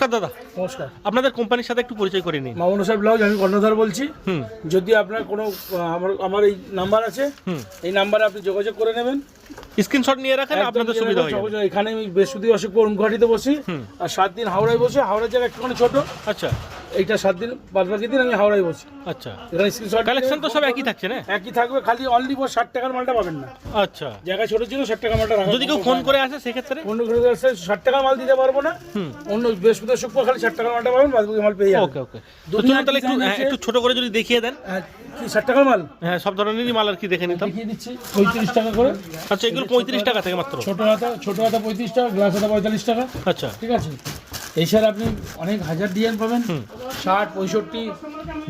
নমস্কার দাদা। নমস্কার। আপনাদের কোম্পানির সাথে একটু পরিচয় করে নিন। মামুন সাহেব ব্লাউজ আমি কর্ণধার বলছি। যদি আপনার কোনো আমার আমার এই নাম্বার আছে এই নাম্বারে আপনি যোগাযোগ করে নেবেন। স্ক্রিনশট নিয়ে রাখেন আপনাদের সুবিধা হয়ে। এখানে আমি বৃহস্পতি অসুখ গুয়াহাটিতে বসি। আর সাত দিন হাওড়ায় বসে। হাওড়ার জায়গা একটুখানি ছোট। আচ্ছা। এইটা সাত দিন বাদ বাকি দিন আমি হাওড়ায় বসি। আচ্ছা। এখানে স্ক্রিনশট কালেকশন তো সব একই থাকছে না? একই থাকবে খালি অনলি ফর ষাট টাকার মালটা পাবেন না। আচ্ছা। জায়গা ছোট ছিল ষাট টাকার মালটা রাখা যদি কেউ ফোন করে আসে সেক্ষেত্রে? অন্য কোনো জায়গায় ষাট টাকার মাল দিতে পারব না। হুম। অন্য বৃহস্পতি শুক্র খালি ষাট টাকার মালটা পাবেন বাদ বাকি মাল পেয়ে যাবেন। ওকে ওকে। তো তাহলে একটু হ্যাঁ, একটু ছোট করে যদি দেখিয়ে দেন। হ্যাঁ, কি ষাট টাকার মাল? হ্যাঁ সব ধরনেরই মাল আর কি দেখে নিতাম। দেখিয়ে দিচ্ছি পঁয়ত্রিশ টাকা করে। আচ্ছা এগুলো পঁয়ত্রিশ টাকা থেকে মাত্র। ছোট হাতা ছোট হাতা পঁয়ত্রিশ টাকা গ্লাস হাতা পঁয়তাল্লিশ টাকা। আচ্ছা। ঠিক আছে? এই আপনি অনেক হাজার ডিজাইন পাবেন। ষাট পঁয়ষট্টি।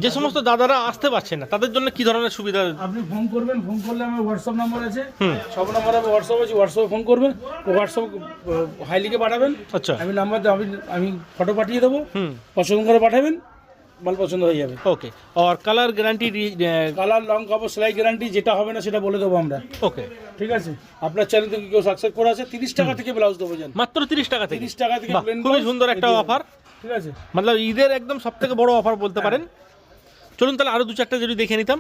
যে সমস্ত দাদারা আসতে পারছে না তাদের জন্য কি ধরনের সুবিধা? আপনি ফোন করবেন ফোন করলে আমার হোয়াটসঅ্যাপ নাম্বার আছে। সব নাম্বার আমার হোয়াটসঅ্যাপ আছে হোয়াটসঅ্যাপে ফোন করবেন হোয়াটসঅ্যাপ হাইলিকে পাঠাবেন। আচ্ছা। আমি নাম্বার আমি আমি ফটো পাঠিয়ে দেবো। পছন্দ করে পাঠাবেন। মাল পছন্দ হয়ে যাবে। ওকে আর কালার গ্যারান্টি কালার লং কাপড় সেলাই গ্যারান্টি যেটা হবে না সেটা বলে দেবো আমরা। ওকে ঠিক আছে? আপনার চ্যানেল থেকে কেউ সাবস্ক্রাইব করে আছে তিরিশ টাকা থেকে ব্লাউজ দেবো জান। মাত্র তিরিশ টাকা থেকে? তিরিশ টাকা থেকে খুবই সুন্দর একটা অফার ঠিক আছে? মতলব ঈদের একদম সব থেকে বড় অফার বলতে পারেন চলুন তাহলে আরও দু চারটা যদি দেখে নিতাম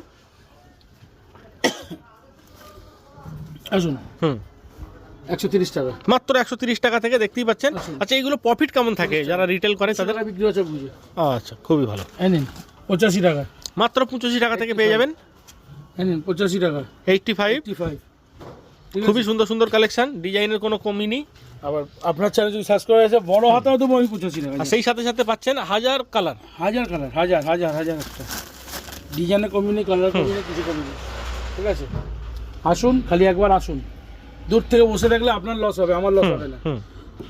আসুন। হুম। একশো তিরিশ টাকা। মাত্র একশো তিরিশ টাকা থেকে দেখতেই পাচ্ছেন। আচ্ছা এগুলো প্রফিট কেমন থাকে যারা রিটেল করে তাদের? বিক্রি হচ্ছে বুঝে। আচ্ছা খুবই ভালো। নিন পঁচাশি টাকা। মাত্র পঁচাশি টাকা থেকে পেয়ে যাবেন। নিন পঁচাশি টাকা। এইটটি ফাইভ ফাইভ খুবই সুন্দর সুন্দর কালেকশন ডিজাইনের কোনো কমই নেই। আবার আপনার চ্যানেল যদি সার্চ করে আছে বড় হাতাও দেবো আমি পঁচাশি টাকা। সেই সাথে সাথে পাচ্ছেন হাজার কালার হাজার কালার হাজার হাজার হাজার একটা। ডিজাইনের কমি নেই কালার কমি নেই কিছু কমি নেই। ঠিক আছে? আসুন খালি একবার আসুন। দূর থেকে বসে থাকলে আপনার লস হবে আমার লস হবে না।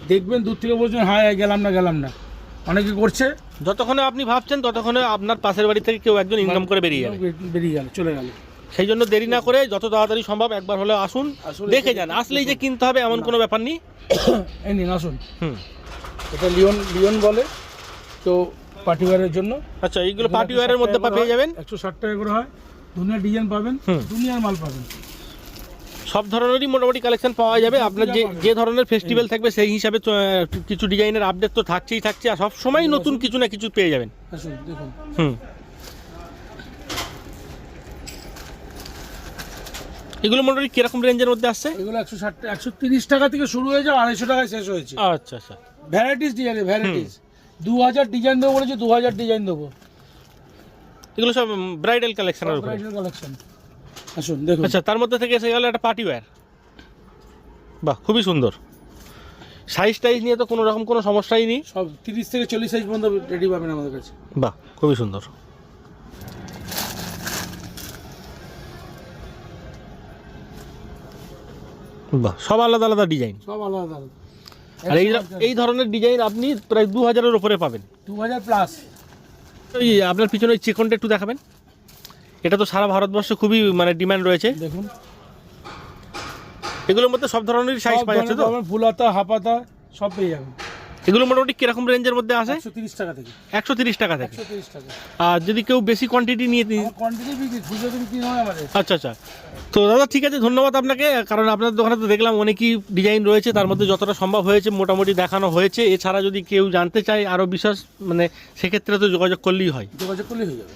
দেখবেন দূর থেকে বলছেন হ্যাঁ গেলাম না গেলাম না। অনেকে করছে। যতক্ষণে আপনি ভাবছেন ততক্ষণে আপনার পাশের বাড়ি থেকে কেউ একজন ইনকাম করে বেরিয়ে যাবে। বেরিয়ে গেল চলে গেল। সেই জন্য দেরি না করে যত তাড়াতাড়ি সম্ভব একবার হলে আসুন দেখে যান আসলেই যে কিনতে হবে এমন কোনো ব্যাপার নেই। এই নিন আসুন। হুম। এটা লিওন লিওন বলে তো পার্টিওয়ারের জন্য। আচ্ছা এইগুলো পার্টি ওয়ারের মধ্যে পেয়ে যাবেন? একশো ষাট টাকা করে হয় দুনিয়ার ডিজাইন পাবেন। দুনিয়ার মাল পাবেন। সব ধরনেরই মোটামুটি কালেকশন পাওয়া যাবে। আপনার যে যে ধরনের ফেস্টিভ্যাল থাকবে সেই হিসাবে কিছু ডিজাইনের আপডেট তো থাকছেই থাকছে। আর সব সময় নতুন কিছু না কিছু পেয়ে যাবেন। দেখুন। হুম। এগুলো মোটামুটি কীরকম রেঞ্জের মধ্যে আসছে? এগুলো একশো ষাট একশো তিরিশ টাকা থেকে শুরু হয়েছে আড়াইশো টাকায় শেষ হয়েছে। আচ্ছা আচ্ছা। ভ্যারাইটিস ডিজাইন ভ্যারাইটিস দু হাজার ডিজাইন দেবো বলেছে দু হাজার ডিজাইন দেবো। এগুলো সব ব্রাইডাল কালেকশনের উপরে। কালেকশন আসুন দেখুন। আচ্ছা তার মধ্যে থেকে এসে গেল একটা পার্টি ওয়্যার বাহ খুবই সুন্দর। সাইজ টাইজ নিয়ে তো কোনো রকম কোনো সমস্যাই নেই। সব তিরিশ থেকে চল্লিশ সাইজ পর্যন্ত রেডি পাবেন আমাদের কাছে। বাহ খুবই সুন্দর। বাহ সব আলাদা আলাদা ডিজাইন সব আলাদা আলাদা। আর এই এই ধরনের ডিজাইন আপনি প্রায় দু হাজারের উপরে পাবেন। দু হাজার প্লাস ওই আপনার পিছনে চিকনটা একটু দেখাবেন। এটা তো সারা ভারতবর্ষে খুবই মানে ডিমান্ড রয়েছে। দেখুন। এগুলোর মধ্যে সব ধরনের সাইজ পাওয়া যাচ্ছে তো? ফুল হাতা হাফ হাতা সব পেয়ে যাবেন। এগুলো মোটামুটি কীরকম রেঞ্জের মধ্যে আসে? একশো তিরিশ টাকা থেকে। একশো তিরিশ টাকা থেকে। আর যদি কেউ বেশি কোয়ান্টিটি নিয়ে কোয়ান্টিটি বিক্রি হয় আমাদের। আচ্ছা আচ্ছা। তো দাদা ঠিক আছে ধন্যবাদ আপনাকে। কারণ আপনার দোকানে তো দেখলাম অনেকই ডিজাইন রয়েছে তার মধ্যে যতটা সম্ভব হয়েছে মোটামুটি দেখানো হয়েছে। এছাড়া যদি কেউ জানতে চায় আরও বিশেষ মানে সেক্ষেত্রে তো যোগাযোগ করলেই হয়। যোগাযোগ করলেই হয়ে যাবে।